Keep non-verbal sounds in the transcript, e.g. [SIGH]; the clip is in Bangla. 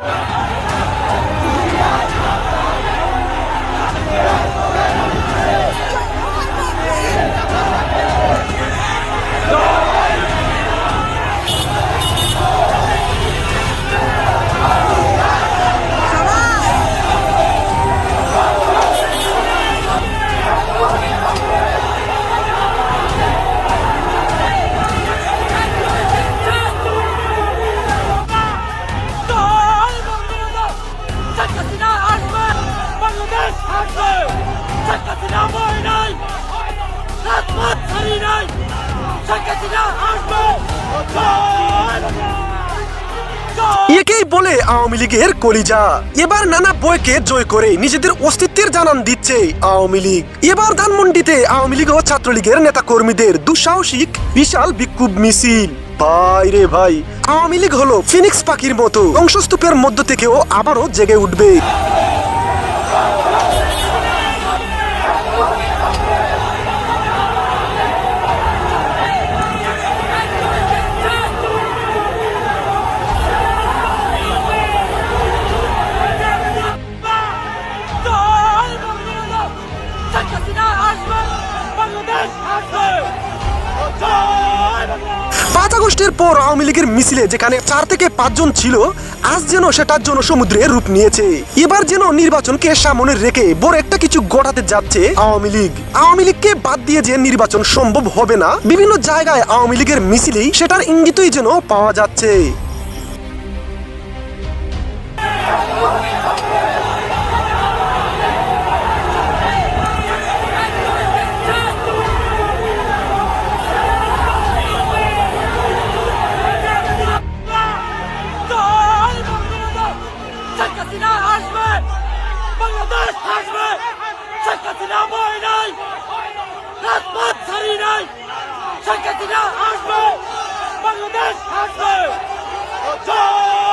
Yeah. [LAUGHS] একেই বলে আওয়ামী লীগের কলিজা। এবার নানা বইকে জয় করে নিজেদের অস্তিত্বের জানান দিচ্ছে আওয়ামী লীগ। এবার ধানমন্ডিতে আওয়ামী লীগ ও ছাত্রলীগের নেতা কর্মীদের দুঃসাহসিক, বিশাল বিক্ষোভ মিছিল। ভাই রে ভাই, আওয়ামী লীগ হলো ফিনিক্স পাখির মতো। ধ্বংসস্তূপের মধ্য থেকেও আবারও জেগে উঠবে। পাঁচ আগস্টের পর আওয়ামী লীগের মিছিলে যেখানে চার থেকে পাঁচজন ছিল, আজ যেন সেটার জন্য সমুদ্রে রূপ নিয়েছে। এবার যেন নির্বাচনকে সামনে রেখে বড় একটা কিছু গড়াতে যাচ্ছে আওয়ামী লীগ। আওয়ামী লীগকে বাদ দিয়ে যে নির্বাচন সম্ভব হবে না, বিভিন্ন জায়গায় আওয়ামী লীগের মিছিলেই সেটার ইঙ্গিতই যেন পাওয়া যাচ্ছে। শেখ হাসিনা আসবে, বাংলাদেশ আসবে। শেখ হাসিনা বই নাই রাজপথ ছাড়ি নাই। শেখ হাসিনা আসবে, বাংলাদেশ আসবে। জয়!